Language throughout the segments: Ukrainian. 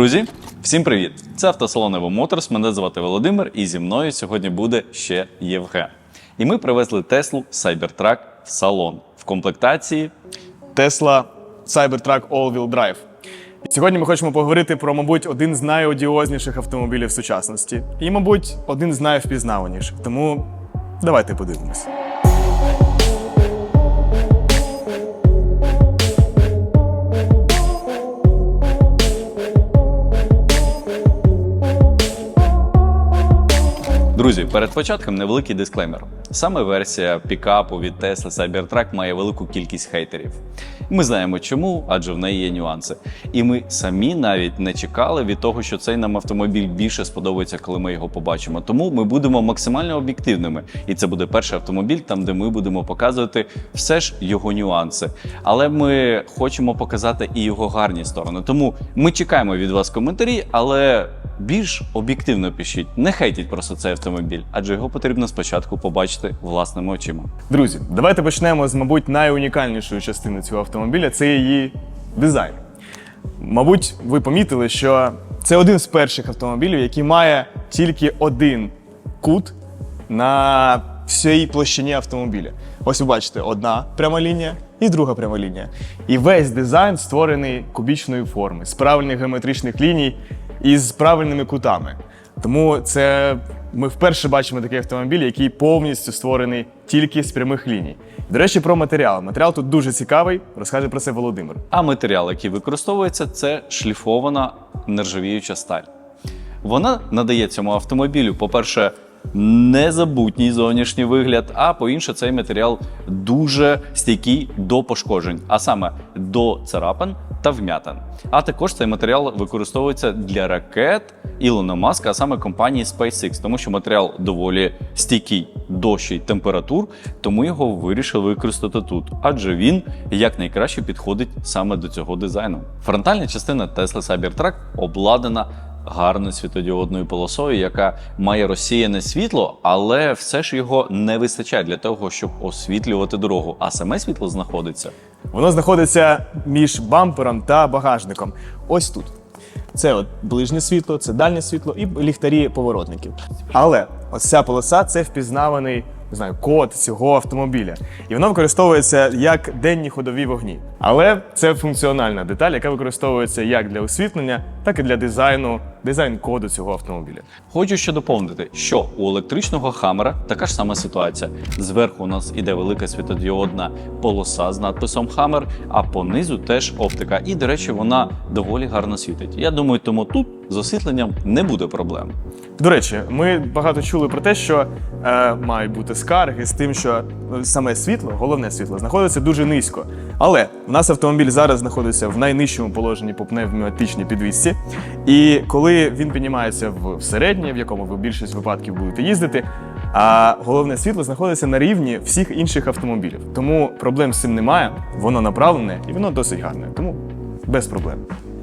Друзі, всім привіт! Це автосалон Evo Motors, Мене звати Володимир, і зі мною сьогодні буде ще Євген. І ми привезли Теслу Cybertruck в салон в комплектації. Tesla Cybertruck All-Wheel Drive. Сьогодні ми хочемо поговорити про, мабуть, один з найодіозніших автомобілів сучасності. І, мабуть, один з найвпізнаваніших. Тому давайте подивимось. Друзі, перед початком невеликий дисклеймер. Саме версія пікапу від Tesla Cybertruck має велику кількість хейтерів. Ми знаємо чому, адже в неї є нюанси. І ми самі навіть не чекали від того, що цей нам автомобіль більше сподобається, коли ми його побачимо. Тому ми будемо максимально об'єктивними. І це буде перший автомобіль, там де ми будемо показувати все ж його нюанси. Але ми хочемо показати і його гарні сторони. Тому ми чекаємо від вас коментарі, але більш об'єктивно пишіть. Не хейтіть просто цей автомобіль, адже його потрібно спочатку побачити власними очима. Друзі, давайте почнемо з, мабуть, найунікальнішої частини цього автомобіля це її дизайн. Мабуть, ви помітили, що це один з перших автомобілів, який має тільки один кут на всій площині автомобіля. Ось ви бачите, одна пряма лінія і друга пряма лінія. І весь дизайн створений кубічної форми, з правильних геометричних ліній і з правильними кутами. Тому це ми вперше бачимо такий автомобіль, який повністю створений тільки з прямих ліній. До речі, про матеріал. Матеріал тут дуже цікавий. Розкаже про це Володимир. А матеріал, який використовується, це шліфована нержавіюча сталь. Вона надає цьому автомобілю, по-перше, незабутній зовнішній вигляд, а по-інше, цей матеріал дуже стійкий до пошкоджень, а саме до царапин та вмятин. А також цей матеріал використовується для ракет Ілона Маска, а саме компанії SpaceX, тому що матеріал доволі стійкий до й температур, тому його вирішили використати тут, адже він якнайкраще підходить саме до цього дизайну. Фронтальна частина Tesla Cybertruck обладнана гарною світодіодною полосою, яка має розсіяне світло, але все ж його не вистачає для того, щоб освітлювати дорогу. А саме світло знаходиться Воно знаходиться між бампером та багажником. Ось тут. Це от ближнє світло, це дальнє світло і ліхтарі поворотників. Але ось ця полоса це впізнаваний не знаю, код цього автомобіля. І воно використовується як денні ходові вогні. Але це функціональна деталь, яка використовується як для освітлення, так і для дизайну, дизайн коду цього автомобіля. Хочу ще доповнити, що у електричного хамера така ж сама ситуація. Зверху у нас іде велика світодіодна полоса з надписом Хаммер, а понизу теж оптика. І, до речі, вона доволі гарно світить. Я думаю, тому тут з освітленням не буде проблем. До речі, ми багато чули про те, що е, мають бути скарги з тим, що ну, саме світло, головне світло, знаходиться дуже низько. Але у нас автомобіль зараз знаходиться в найнижчому положенні по пневматичній підвісці. І коли він піднімається в середнє, в якому ви більшість випадків будете їздити, а головне світло знаходиться на рівні всіх інших автомобілів. Тому проблем з цим немає, воно направлене і воно досить гарне. Тому без проблем.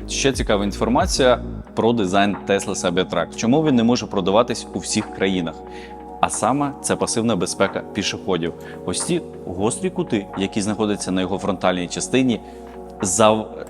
Ще цікава інформація про дизайн Tesla Cybertruck. Чому він не може продаватись у всіх країнах? А саме це пасивна безпека пішоходів. Ось ці гострі кути, які знаходяться на його фронтальній частині,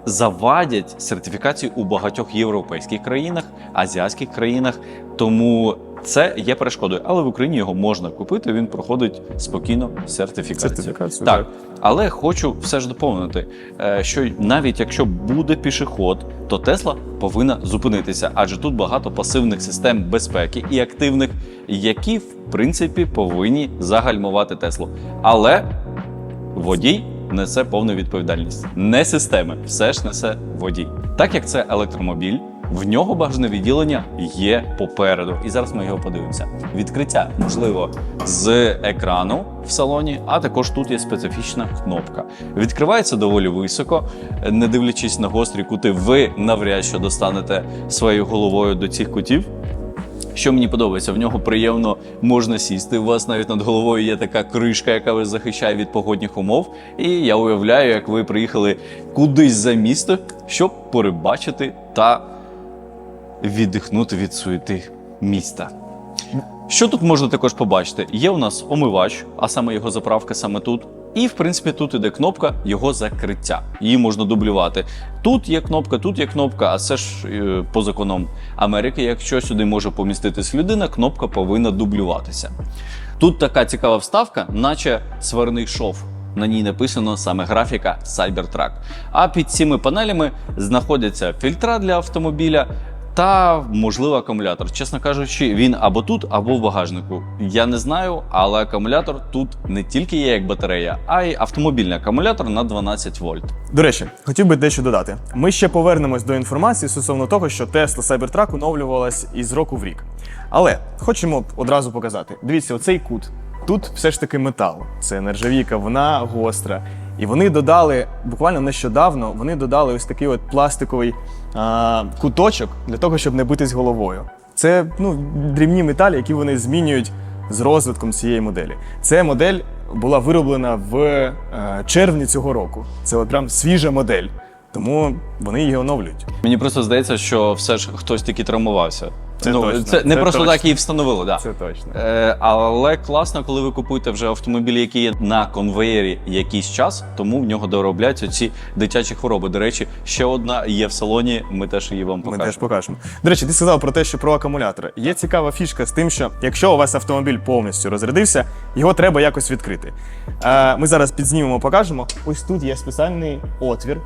завадять сертифікацію у багатьох європейських країнах, азіатських країнах. Тому це є перешкодою. Але в Україні його можна купити. Він проходить спокійно сертифікацію. Сертифікацію, так. так. Але хочу все ж доповнити, е, що навіть якщо буде пішоход, то Тесла повинна зупинитися, адже тут багато пасивних систем безпеки і активних, які в принципі повинні загальмувати Теслу. Але водій несе повну відповідальність. Не системи, все ж несе водій. Так як це електромобіль, в нього бажане відділення є попереду. І зараз ми його подивимося. Відкриття можливо з екрану в салоні, а також тут є специфічна кнопка. Відкривається доволі високо, не дивлячись на гострі кути, ви навряд що достанете своєю головою до цих кутів. Що мені подобається, в нього приємно можна сісти. У вас навіть над головою є така кришка, яка вас захищає від погодних умов. І я уявляю, як ви приїхали кудись за місто, щоб перебачити та віддихнути від суєти міста. Що тут можна також побачити? Є у нас омивач, а саме його заправка саме тут. І, в принципі, тут іде кнопка його закриття. Її можна дублювати. Тут є кнопка, тут є кнопка, а це ж е, по законам Америки. Якщо сюди може поміститись людина, кнопка повинна дублюватися. Тут така цікава вставка, наче сварний шов. На ній написано саме графіка Cybertruck. А під цими панелями знаходяться фільтра для автомобіля та, можливо, акумулятор. Чесно кажучи, він або тут, або в багажнику. Я не знаю, але акумулятор тут не тільки є як батарея, а й автомобільний акумулятор на 12 вольт. До речі, хотів би дещо додати. Ми ще повернемось до інформації стосовно того, що Tesla Cybertruck оновлювалась із року в рік. Але хочемо одразу показати: дивіться, оцей кут. Тут все ж таки метал. Це нержавійка, вона гостра. І вони додали буквально нещодавно. Вони додали ось такий от пластиковий а, куточок для того, щоб не битись головою. Це ну, дрібні металі, які вони змінюють з розвитком цієї моделі. Ця модель була вироблена в а, червні цього року. Це от прям свіжа модель. Тому вони її оновлюють. Мені просто здається, що все ж хтось таки травмувався. Це ну, точно, це не це просто точно. так її встановили, да. Це точно. Е, але класно, коли ви купуєте вже автомобіль, який є на конвеєрі якийсь час, тому в нього доробляються ці дитячі хвороби. До речі, ще одна є в салоні. Ми теж її вам Ми теж покажемо. До речі, ти сказав про те, що про акумулятори. Є цікава фішка з тим, що якщо у вас автомобіль повністю розрядився, його треба якось відкрити. Е, Ми зараз підзнімемо, покажемо. Ось тут є спеціальний отвір,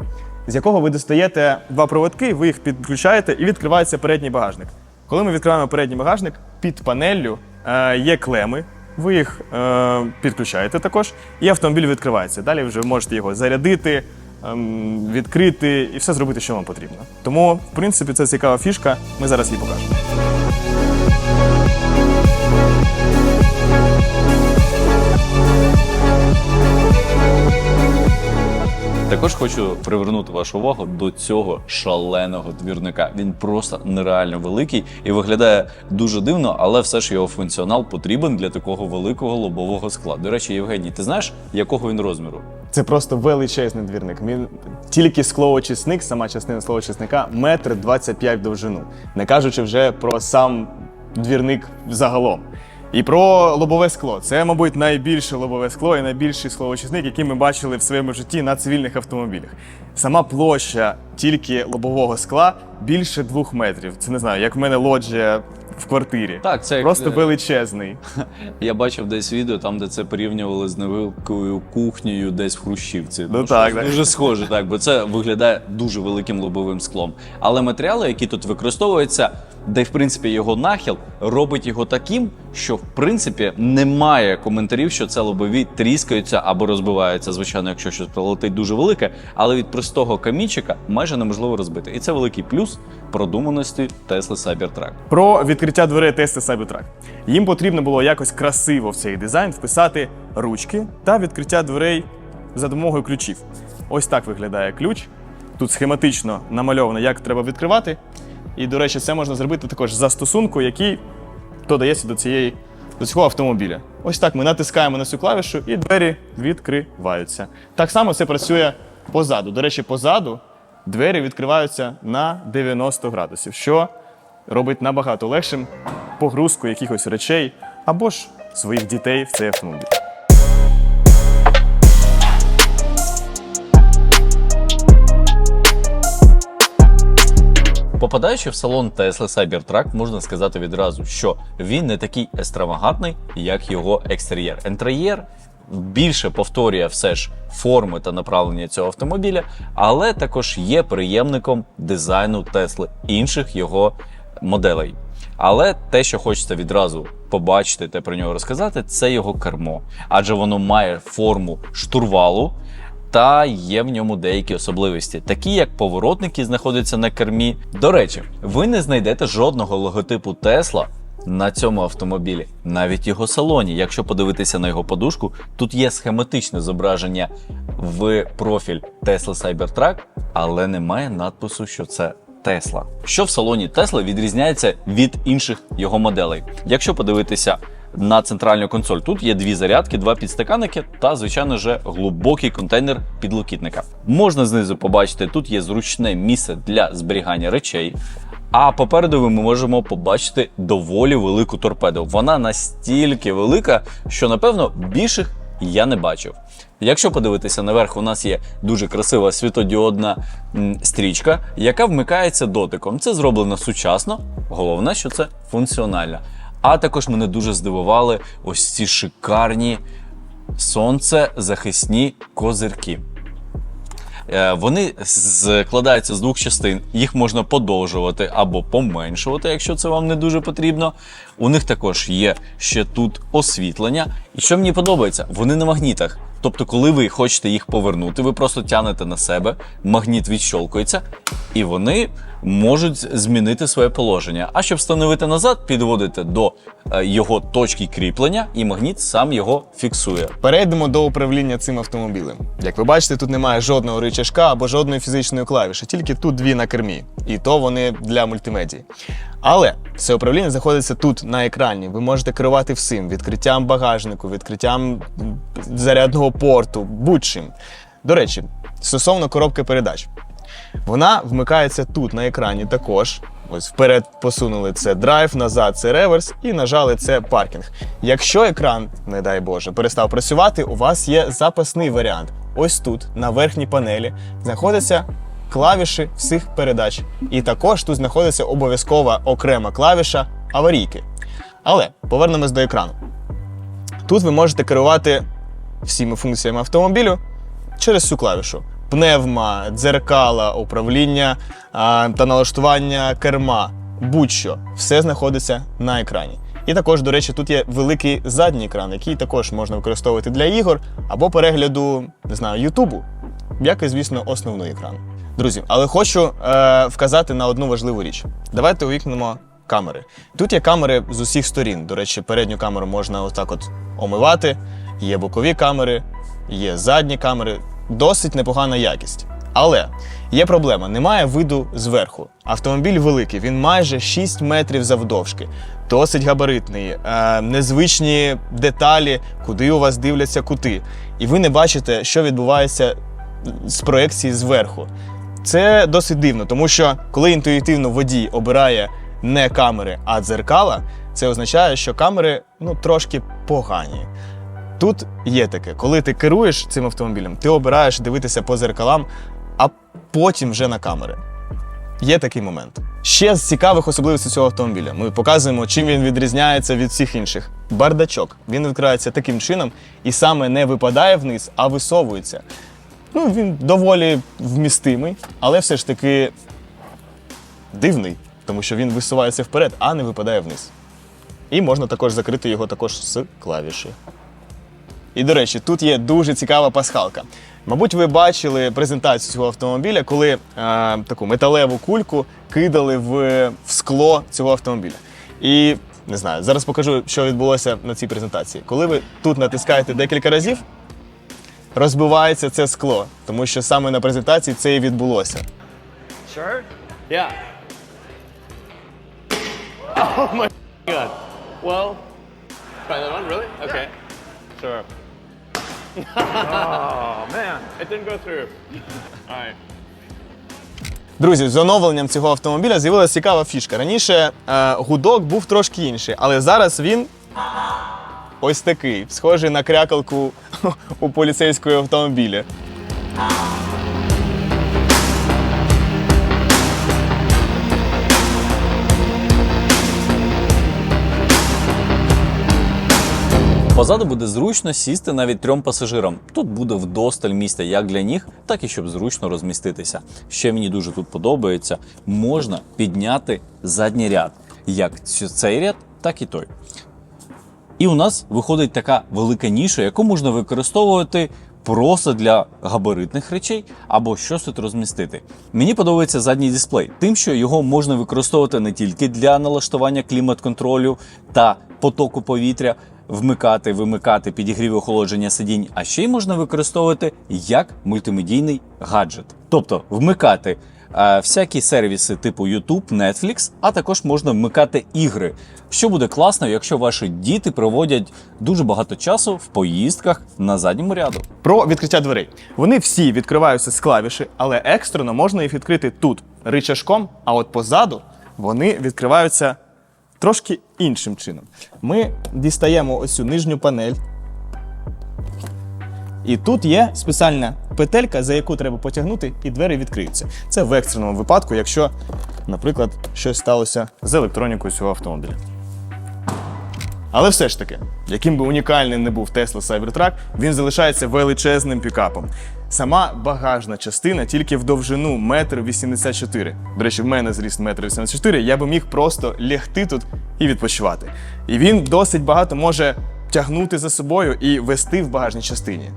з якого ви достаєте два проводки, ви їх підключаєте і відкривається передній багажник. Коли ми відкриваємо передній багажник, під панеллю е, є клеми. Ви їх е, підключаєте також, і автомобіль відкривається. Далі вже можете його зарядити, ем, відкрити і все зробити, що вам потрібно. Тому, в принципі, це цікава фішка. Ми зараз її покажемо. Також хочу привернути вашу увагу до цього шаленого двірника. Він просто нереально великий і виглядає дуже дивно, але все ж його функціонал потрібен для такого великого лобового скла. До речі, Євгеній, ти знаєш, якого він розміру? Це просто величезний двірник. Він тільки склоочисник, сама частина склоочисника, метр 25 в довжину, не кажучи вже про сам двірник загалом. І про лобове скло. Це, мабуть, найбільше лобове скло і найбільший склоочисник, який ми бачили в своєму житті на цивільних автомобілях. Сама площа тільки лобового скла більше двох метрів. Це не знаю, як в мене лоджія в квартирі. Так, це Просто е, величезний. Я бачив десь відео, там, де це порівнювали з невеликою кухнею десь в Хрущівці. Ну так, так. Дуже схоже, так, бо це виглядає дуже великим лобовим склом. Але матеріали, які тут використовуються, де в принципі його нахил, робить його таким, що в принципі немає коментарів, що це лобові тріскаються або розбиваються. Звичайно, якщо щось прилетить дуже велике, але від простого камінчика майже неможливо розбити. І це великий плюс продуманості Tesla Cybertruck. Про відкриття дверей Tesla Cybertruck. Їм потрібно було якось красиво в цей дизайн вписати ручки та відкриття дверей за допомогою ключів. Ось так виглядає ключ. Тут схематично намальовано, як треба відкривати. І, до речі, це можна зробити також застосунку, який додається до цієї до цього автомобіля. Ось так ми натискаємо на цю клавішу, і двері відкриваються. Так само це працює позаду. До речі, позаду двері відкриваються на 90 градусів, що робить набагато легшим погрузку якихось речей або ж своїх дітей в цей автомобіль. Попадаючи в салон Tesla Cybertruck, можна сказати відразу, що він не такий екстравагантний, як його екстер'єр. Інтер'єр більше повторює все ж форми та направлення цього автомобіля, але також є приємником дизайну Тесли інших його моделей. Але те, що хочеться відразу побачити та про нього розказати, це його кермо, адже воно має форму штурвалу, та є в ньому деякі особливості, такі як поворотники знаходяться на кермі. До речі, ви не знайдете жодного логотипу Tesla на цьому автомобілі, навіть його салоні. Якщо подивитися на його подушку, тут є схематичне зображення в профіль Tesla Cybertruck, але немає надпису, що це. Тесла. Що в салоні Тесла відрізняється від інших його моделей? Якщо подивитися на центральну консоль, тут є дві зарядки, два підстаканники та, звичайно ж, глибокий контейнер підлокітника. Можна знизу побачити, тут є зручне місце для зберігання речей. А попереду ми можемо побачити доволі велику торпеду. Вона настільки велика, що напевно більших я не бачив. Якщо подивитися наверх, у нас є дуже красива світодіодна стрічка, яка вмикається дотиком. Це зроблено сучасно. Головне, що це функціонально. А також мене дуже здивували ось ці шикарні сонцезахисні козирки. Е, Вони складаються з двох частин. Їх можна подовжувати або поменшувати, якщо це вам не дуже потрібно. У них також є ще тут освітлення. І що мені подобається, вони на магнітах. Тобто, коли ви хочете їх повернути, ви просто тянете на себе, магніт відщолкується, і вони можуть змінити своє положення. А щоб встановити назад, підводите до е, його точки кріплення, і магніт сам його фіксує. Перейдемо до управління цим автомобілем. Як ви бачите, тут немає жодного рычажка або жодної фізичної клавіші, тільки тут дві на кермі. І то вони для мультимедії. Але це управління знаходиться тут на екрані. Ви можете керувати всім: відкриттям багажнику, відкриттям зарядного порту, будь-чим. До речі, стосовно коробки передач. Вона вмикається тут на екрані також. Ось вперед посунули це драйв, назад це реверс і нажали це паркінг. Якщо екран, не дай Боже, перестав працювати, у вас є запасний варіант. Ось тут, на верхній панелі, знаходяться клавіші всіх передач. І також тут знаходиться обов'язкова окрема клавіша аварійки. Але повернемось до екрану. Тут ви можете керувати всіма функціями автомобілю через цю клавішу. Пневма, дзеркала, управління та налаштування керма, будь-що, все знаходиться на екрані. І також, до речі, тут є великий задній екран, який також можна використовувати для ігор або перегляду, не знаю, Ютубу, як і, звісно, основний екран. Друзі, але хочу е, вказати на одну важливу річ. Давайте увікнемо камери. Тут є камери з усіх сторін. До речі, передню камеру можна отак от омивати. Є бокові камери, є задні камери. Досить непогана якість. Але є проблема: немає виду зверху. Автомобіль великий, він майже 6 метрів завдовжки, досить габаритний, е, незвичні деталі, куди у вас дивляться кути. І ви не бачите, що відбувається з проекції зверху. Це досить дивно, тому що коли інтуїтивно водій обирає не камери, а дзеркала, це означає, що камери ну, трошки погані. Тут є таке, коли ти керуєш цим автомобілем, ти обираєш дивитися по зеркалам, а потім вже на камери. Є такий момент. Ще з цікавих особливостей цього автомобіля. Ми показуємо, чим він відрізняється від всіх інших. Бардачок. Він відкривається таким чином і саме не випадає вниз, а висовується. Ну, він доволі вмістимий, але все ж таки дивний, тому що він висувається вперед, а не випадає вниз. І можна також закрити його також з клавіші. І до речі, тут є дуже цікава пасхалка. Мабуть, ви бачили презентацію цього автомобіля, коли е, таку металеву кульку кидали в, в скло цього автомобіля. І не знаю, зараз покажу, що відбулося на цій презентації. Коли ви тут натискаєте декілька разів, розбивається це скло, тому що саме на презентації це і відбулося. Sure? Yeah. Oh my god. Well, try that one, really? Okay. Sure. oh man, it didn't go through. All right. Друзі, з оновленням цього автомобіля з'явилася цікава фішка. Раніше е, гудок був трошки інший, але зараз він ось такий, схожий на крякалку у поліцейського автомобіля. Позаду буде зручно сісти навіть трьом пасажирам. Тут буде вдосталь місця як для ніг, так і щоб зручно розміститися. Ще мені дуже тут подобається, можна підняти задній ряд, як цей ряд, так і той. І у нас виходить така велика ніша, яку можна використовувати просто для габаритних речей або щось тут розмістити. Мені подобається задній дисплей, тим, що його можна використовувати не тільки для налаштування клімат-контролю та потоку повітря, вмикати, вимикати підігрів охолодження сидінь, а ще й можна використовувати як мультимедійний гаджет. Тобто вмикати е, всякі сервіси типу YouTube, Netflix, а також можна вмикати ігри, що буде класно, якщо ваші діти проводять дуже багато часу в поїздках на задньому ряду. Про відкриття дверей. Вони всі відкриваються з клавіші, але екстрено можна їх відкрити тут ричажком, а от позаду вони відкриваються трошки іншим чином. Ми дістаємо ось цю нижню панель. І тут є спеціальна петелька, за яку треба потягнути, і двері відкриються. Це в екстреному випадку, якщо, наприклад, щось сталося з електронікою цього автомобіля. Але все ж таки, яким би унікальним не був Tesla Cybertruck, він залишається величезним пікапом. Сама багажна частина тільки в довжину 1,84 м. До речі, в мене зріст 1,84 м, я би міг просто лягти тут і відпочивати. І він досить багато може тягнути за собою і вести в багажній частині.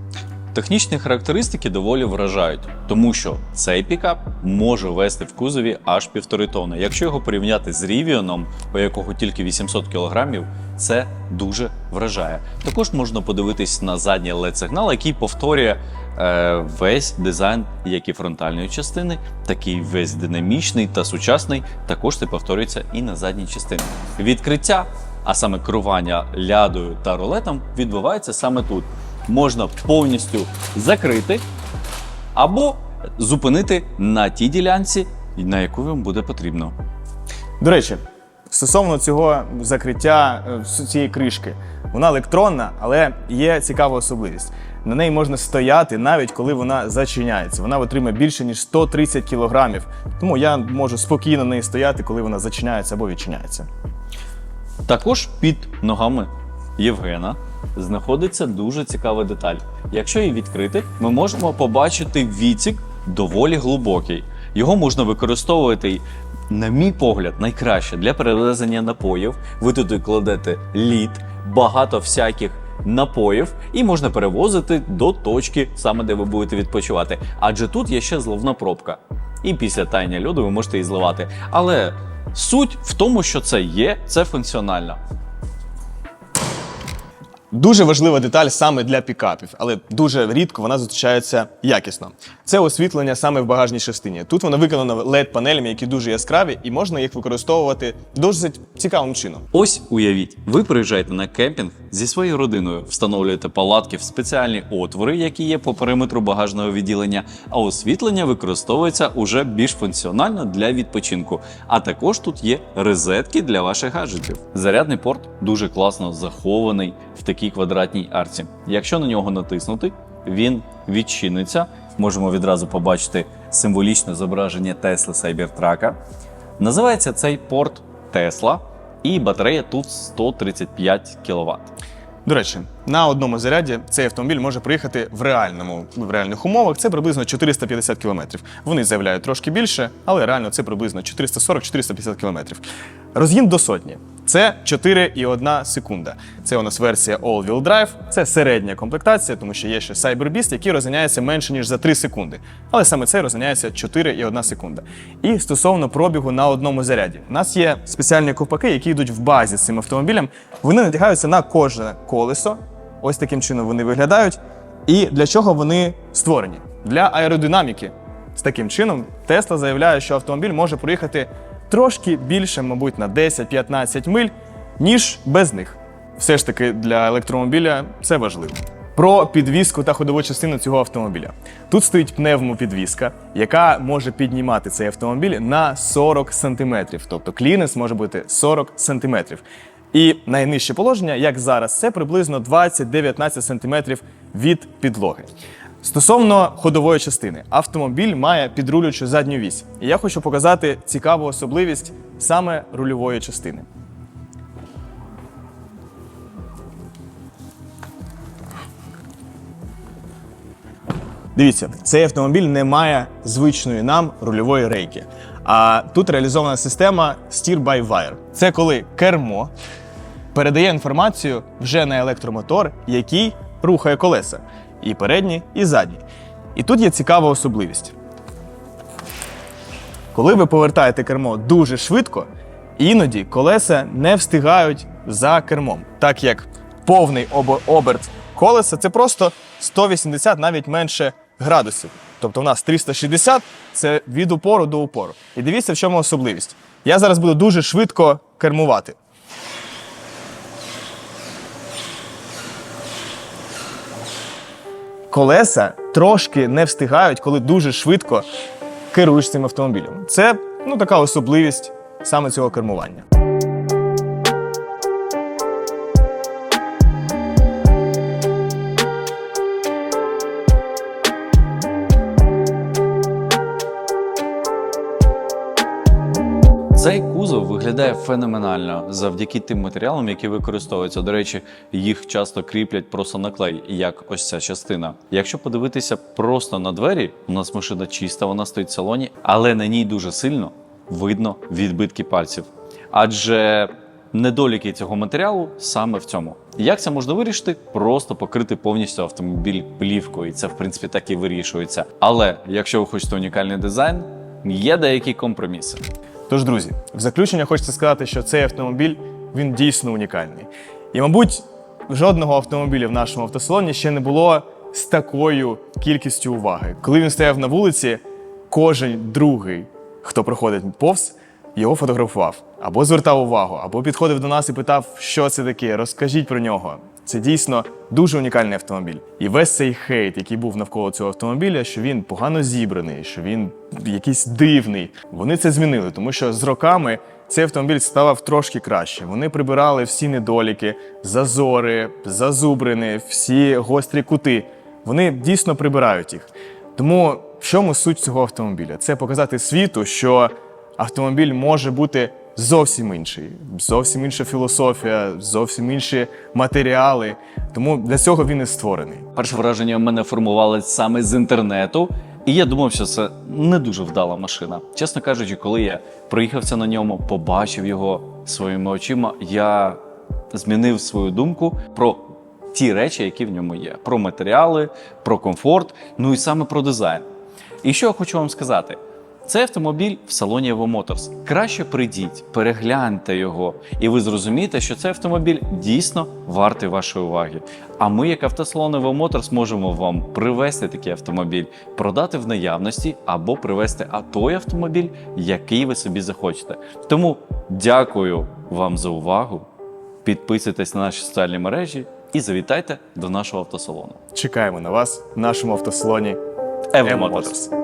Технічні характеристики доволі вражають, тому що цей пікап може вести в кузові аж півтори тонни. Якщо його порівняти з Рівіоном, у якого тільки 800 кг, це дуже вражає. Також можна подивитись на задній led сигнал який повторює е, весь дизайн, як і фронтальної частини, такий весь динамічний та сучасний. Також це повторюється і на задній частині. Відкриття, а саме керування лядою та рулетом, відбувається саме тут можна повністю закрити або зупинити на тій ділянці, на яку вам буде потрібно. До речі, стосовно цього закриття е, цієї кришки, вона електронна, але є цікава особливість. На неї можна стояти навіть коли вона зачиняється. Вона витримує більше ніж 130 кілограмів. Тому я можу спокійно на неї стояти, коли вона зачиняється або відчиняється. Також під ногами Євгена знаходиться дуже цікава деталь. Якщо її відкрити, ми можемо побачити відсік доволі глибокий. Його можна використовувати, на мій погляд, найкраще для перевезення напоїв. Ви туди кладете лід, багато всяких напоїв, і можна перевозити до точки, саме де ви будете відпочивати. Адже тут є ще зливна пробка. І після тання льоду ви можете її зливати. Але суть в тому, що це є, це функціонально. Дуже важлива деталь саме для пікапів, але дуже рідко вона зустрічається якісно. Це освітлення саме в багажній частині. Тут воно виконано led панелями які дуже яскраві, і можна їх використовувати досить цікавим чином. Ось уявіть, ви приїжджаєте на кемпінг зі своєю родиною, встановлюєте палатки в спеціальні отвори, які є по периметру багажного відділення, а освітлення використовується уже більш функціонально для відпочинку. А також тут є розетки для ваших гаджетів. Зарядний порт дуже класно захований в такій квадратній арці. Якщо на нього натиснути, він відчиниться. Можемо відразу побачити символічне зображення Tesla Cybertruck. Називається цей порт Tesla, і батарея тут 135 кВт. До речі, на одному заряді цей автомобіль може приїхати в реальному в реальних умовах. Це приблизно 450 км. Вони заявляють трошки більше, але реально це приблизно 440-450 км. Розгін до сотні. Це 4,1 секунда. Це у нас версія All-Wheel Drive, це середня комплектація, тому що є ще Cyber Beast, який розганяється менше ніж за 3 секунди. Але саме цей розганяється 4,1 секунда. І стосовно пробігу на одному заряді, у нас є спеціальні ковпаки, які йдуть в базі з цим автомобілем. Вони натягаються на кожне колесо. Ось таким чином вони виглядають. І для чого вони створені? Для аеродинаміки. З таким чином Tesla заявляє, що автомобіль може проїхати трошки більше, мабуть, на 10-15 миль, ніж без них. Все ж таки для електромобіля це важливо. Про підвіску та ходову частину цього автомобіля. Тут стоїть пневмопідвіска, яка може піднімати цей автомобіль на 40 см. Тобто клінес може бути 40 см. І найнижче положення, як зараз, це приблизно 20-19 см від підлоги. Стосовно ходової частини, автомобіль має підрулюючу задню вісь. І я хочу показати цікаву особливість саме рульової частини. Дивіться, цей автомобіль не має звичної нам рульової рейки. А тут реалізована система Steer by Wire. Це коли кермо передає інформацію вже на електромотор, який рухає колеса. І передні, і задні. І тут є цікава особливість. Коли ви повертаєте кермо дуже швидко, іноді колеса не встигають за кермом, так як повний оберт колеса це просто 180 навіть менше градусів. Тобто у нас 360 це від упору до упору. І дивіться, в чому особливість. Я зараз буду дуже швидко кермувати. Колеса трошки не встигають, коли дуже швидко керуєш цим автомобілем. Це ну, така особливість саме цього кермування. Цей кузов виглядає феноменально завдяки тим матеріалам, які використовуються. До речі, їх часто кріплять просто на клей, як ось ця частина. Якщо подивитися просто на двері, у нас машина чиста, вона стоїть в салоні, але на ній дуже сильно видно відбитки пальців. Адже недоліки цього матеріалу саме в цьому. Як це можна вирішити? Просто покрити повністю автомобіль плівкою. І це, в принципі, так і вирішується. Але якщо ви хочете унікальний дизайн, є деякі компроміси. Тож, друзі, в заключення хочеться сказати, що цей автомобіль він дійсно унікальний. І, мабуть, жодного автомобіля в нашому автосалоні ще не було з такою кількістю уваги. Коли він стояв на вулиці, кожен другий, хто проходить повз, його фотографував або звертав увагу, або підходив до нас і питав, що це таке, розкажіть про нього. Це дійсно дуже унікальний автомобіль. І весь цей хейт, який був навколо цього автомобіля, що він погано зібраний, що він якийсь дивний. Вони це змінили, тому що з роками цей автомобіль ставав трошки краще. Вони прибирали всі недоліки, зазори, зазубрини, всі гострі кути. Вони дійсно прибирають їх. Тому в чому суть цього автомобіля? Це показати світу, що автомобіль може бути зовсім інший, зовсім інша філософія, зовсім інші матеріали. Тому для цього він і створений. Перше враження в мене формувалось саме з інтернету, і я думав, що це не дуже вдала машина. Чесно кажучи, коли я проїхався на ньому, побачив його своїми очима, я змінив свою думку про ті речі, які в ньому є: про матеріали, про комфорт, ну і саме про дизайн. І що я хочу вам сказати? Цей автомобіль в салоні Evo Motors. Краще прийдіть, перегляньте його, і ви зрозумієте, що цей автомобіль дійсно вартий вашої уваги. А ми, як автосалон Evo Motors, можемо вам привезти такий автомобіль, продати в наявності або привезти а той автомобіль, який ви собі захочете. Тому дякую вам за увагу. Підписуйтесь на наші соціальні мережі і завітайте до нашого автосалону. Чекаємо на вас в нашому автосалоні Evo. Motors.